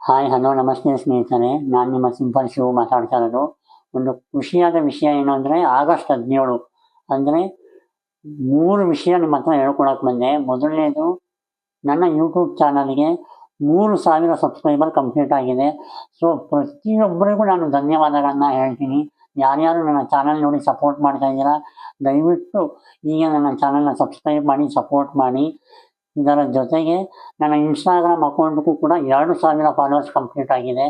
Hi hello ನಮಸ್ತೆ ಸ್ನೇಹಿತರೆ. ನಾನು ನಿಮ್ಮ ಸಿಂಪಲ್ ಶಿವು ಮಾತಾಡ್ತಾ ಇರೋದು ಒಂದು ಖುಷಿಯಾದ ವಿಷಯ ಏನು ಅಂದರೆ ಆಗಸ್ಟ್ ಹದಿನೇಳು ಅಂದರೆ ಮೂರು ವಿಷಯ ನಿಮ್ಮ ಹತ್ರ ಹೇಳ್ಕೊಳಕ್ಕೆ ಬಂದೆ. ಮೊದಲನೇದು, ನನ್ನ ಯೂಟ್ಯೂಬ್ ಚಾನಲ್ಗೆ ಮೂರು ಸಾವಿರ ಸಬ್ಸ್ಕ್ರೈಬರ್ ಕಂಪ್ಲೀಟ್ ಆಗಿದೆ. ಸೊ, ಪ್ರತಿಯೊಬ್ಬರಿಗೂ ನಾನು ಧನ್ಯವಾದಗಳನ್ನು ಹೇಳ್ತೀನಿ. ಯಾರ್ಯಾರು ನನ್ನ ಚಾನಲ್ ನೋಡಿ ಸಪೋರ್ಟ್ ಮಾಡ್ತಾ ಇದ್ದೀರಾ, ದಯವಿಟ್ಟು ಈಗ ನನ್ನ ಚಾನಲ್ನ ಸಬ್ಸ್ಕ್ರೈಬ್ ಮಾಡಿ, ಸಪೋರ್ಟ್ ಮಾಡಿ. ಇದರ ಜೊತೆಗೆ ನನ್ನ ಇನ್ಸ್ಟಾಗ್ರಾಮ್ ಅಕೌಂಟ್ಗೂ ಕೂಡ ಎರಡು ಸಾವಿರ ಫಾಲೋವರ್ಸ್ ಕಂಪ್ಲೀಟ್ ಆಗಿದೆ.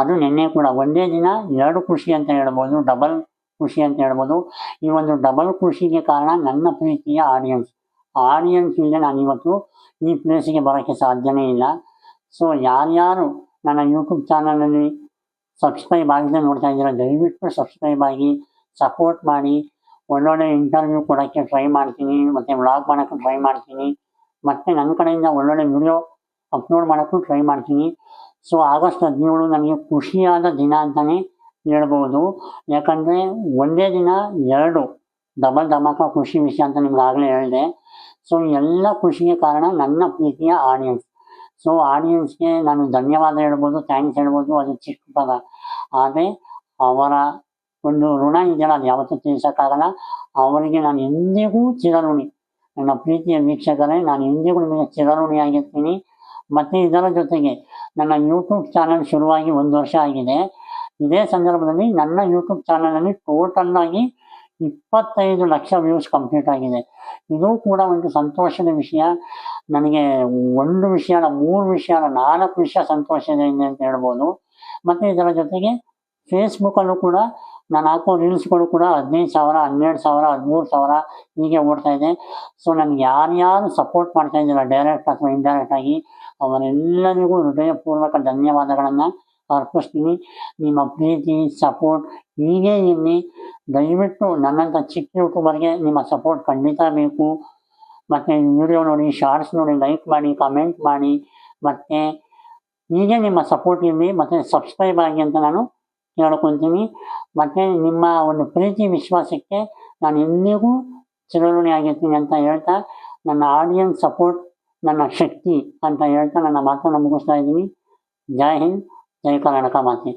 ಅದು ನಿನ್ನೆ ಕೂಡ ಒಂದೇ ದಿನ ಎರಡು ಖುಷಿ ಅಂತ ಹೇಳ್ಬೋದು ಡಬಲ್ ಖುಷಿ ಅಂತ ಹೇಳ್ಬೋದು. ಈ ಒಂದು ಡಬಲ್ ಖುಷಿಗೆ ಕಾರಣ ನನ್ನ ಪ್ರೀತಿಯ ಆಡಿಯನ್ಸ್ ಆಡಿಯನ್ಸ್ ಇಲ್ಲದೆ ನಾನು ಇವತ್ತು ಈ ಪ್ಲೇಸಿಗೆ ಬರೋಕ್ಕೆ ಸಾಧ್ಯನೇ ಇಲ್ಲ. ಸೊ ಯಾರ್ಯಾರು ನನ್ನ ಯೂಟ್ಯೂಬ್ ಚಾನಲಲ್ಲಿ ಸಬ್ಸ್ಕ್ರೈಬ್ ಆಗಿದೆ ನೋಡ್ತಾ ಇದ್ದೀರಾ, ದಯವಿಟ್ಟು ಸಬ್ಸ್ಕ್ರೈಬ್ ಆಗಿ ಸಪೋರ್ಟ್ ಮಾಡಿ. ಒಳ್ಳೊಳ್ಳೆ ಇಂಟರ್ವ್ಯೂ ಕೊಡೋಕ್ಕೆ ಟ್ರೈ ಮಾಡ್ತೀನಿ, ಮತ್ತು ವ್ಲಾಗ್ ಮಾಡೋಕ್ಕೆ ಟ್ರೈ ಮಾಡ್ತೀನಿ. ಮತ್ತು ನನ್ನ ಕಡೆಯಿಂದ ಒಳ್ಳೊಳ್ಳೆ ವಿಡಿಯೋ ಅಪ್ಲೋಡ್ ಮಾಡೋಕ್ಕೂ ಟ್ರೈ ಮಾಡ್ತೀನಿ. ಸೊ ಆಗಸ್ಟ್ ಹದಿನೇಳು ನನಗೆ ಖುಷಿಯಾದ ದಿನ ಅಂತಲೇ ಹೇಳ್ಬೋದು. ಯಾಕಂದರೆ ಒಂದೇ ದಿನ ಎರಡು ಡಬಲ್ ಧಮಾಕ ಖುಷಿ ವಿಷಯ ಅಂತ ನಿಮ್ಗೆ ಆಗಲೇ ಹೇಳಿದೆ. ಸೊ ಎಲ್ಲ ಖುಷಿಗೆ ಕಾರಣ ನನ್ನ ಪ್ರೀತಿಯ ಆಡಿಯನ್ಸ್ ಸೊ ಆಡಿಯನ್ಸ್ಗೆ ನಾನು ಧನ್ಯವಾದ ಹೇಳ್ಬೋದು ಥ್ಯಾಂಕ್ಸ್ ಹೇಳ್ಬೋದು. ಅದು ಚಿಕ್ಕ ಪದ. ಆದರೆ ಅವರ ಒಂದು ಋಣ ಇದೆಯಲ್ಲ, ಅದು ಯಾವತ್ತೂ ತಿಳಿಸೋಕ್ಕಾಗಲ್ಲ. ಅವರಿಗೆ ನಾನು ಎಂದಿಗೂ ಚಿರಋಣಿ. ನನ್ನ ಪ್ರೀತಿಯ ವೀಕ್ಷಕರೇ, ನಾನು ಇಂದಿಗೂ ನಿಮಗೆ ಚಿರಋಣಿಯಾಗಿರ್ತೀನಿ ಮತ್ತು ಇದರ ಜೊತೆಗೆ ನನ್ನ ಯೂಟ್ಯೂಬ್ ಚಾನಲ್ ಶುರುವಾಗಿ ಒಂದು ವರ್ಷ ಆಗಿದೆ. ಇದೇ ಸಂದರ್ಭದಲ್ಲಿ ನನ್ನ ಯೂಟ್ಯೂಬ್ ಚಾನಲಲ್ಲಿ ಟೋಟಲ್ ಆಗಿ ಇಪ್ಪತ್ತೈದು ಲಕ್ಷ ವ್ಯೂಸ್ ಕಂಪ್ಲೀಟ್ ಆಗಿದೆ. ಇದು ಕೂಡ ಒಂದು ಸಂತೋಷದ ವಿಷಯ. ನನಗೆ ಒಂದು ವಿಷಯ ಮೂರು ವಿಷಯ ನಾಲ್ಕು ವಿಷಯ ಸಂತೋಷ ಇದೆ ಅಂತ ಹೇಳ್ಬೋದು. ಮತ್ತು ಇದರ ಜೊತೆಗೆ ಫೇಸ್ಬುಕ್ಕಲ್ಲೂ ಕೂಡ ನಾನು ಹಾಕೋ ರೀಲ್ಸ್ಗಳು ಕೂಡ ಹದಿನೈದು ಸಾವಿರ, ಹನ್ನೆರಡು ಸಾವಿರ, ಹದಿಮೂರು ಸಾವಿರ ಹೀಗೆ ಓಡ್ತಾ ಇದೆ. ಸೊ ನನಗೆ ಯಾರ್ಯಾರು ಸಪೋರ್ಟ್ ಮಾಡ್ತಾ ಇದ್ದೀರ ಡೈರೆಕ್ಟ್ ಅಥವಾ ಇಂಡೈರೆಕ್ಟ್ ಆಗಿ, ಅವರೆಲ್ಲರಿಗೂ ಹೃದಯಪೂರ್ವಕ ಧನ್ಯವಾದಗಳನ್ನು ಅರ್ಪಿಸ್ತೀನಿ. ನಿಮ್ಮ ಪ್ರೀತಿ ಸಪೋರ್ಟ್ ಹೀಗೆ ಇರಲಿ. ದಯವಿಟ್ಟು ನನ್ನಂಥ ಚಿಕ್ಕ ಯೂಟ್ಯೂಬರ್ಗೆ ನಿಮ್ಮ ಸಪೋರ್ಟ್ ಖಂಡಿತ ಬೇಕು. ಮತ್ತು ವಿಡಿಯೋ ನೋಡಿ ಶಾರ್ಟ್ಸ್ ನೋಡಿ ಲೈಕ್ ಮಾಡಿ ಕಮೆಂಟ್ ಮಾಡಿ. ಮತ್ತು ಹೀಗೆ ನಿಮ್ಮ ಸಪೋರ್ಟ್ ಇರಲಿ. ಮತ್ತು ಸಬ್ಸ್ಕ್ರೈಬ್ ಆಗಿ ಅಂತ ನಾನು ಕೇಳ್ಕೊತೀನಿ ಮತ್ತು ನಿಮ್ಮ ಒಂದು ಪ್ರೀತಿ, ವಿಶ್ವಾಸಕ್ಕೆ ನಾನು ಎಂದಿಗೂ ಚಿರಋಣಿ ಆಗಿರ್ತೀನಿ ಅಂತ ಹೇಳ್ತಾ, ನನ್ನ ಆಡಿಯನ್ಸ್ ಸಪೋರ್ಟ್ ನನ್ನ ಶಕ್ತಿ ಅಂತ ಹೇಳ್ತಾ ನನ್ನ ಮಾತನ್ನು ಮುಗಿಸ್ತಾ ಇದ್ದೀನಿ. ಜೈ ಹಿಂದ್, ಜೈ ಕರ್ನಾಟಕ ಮಾತೆ.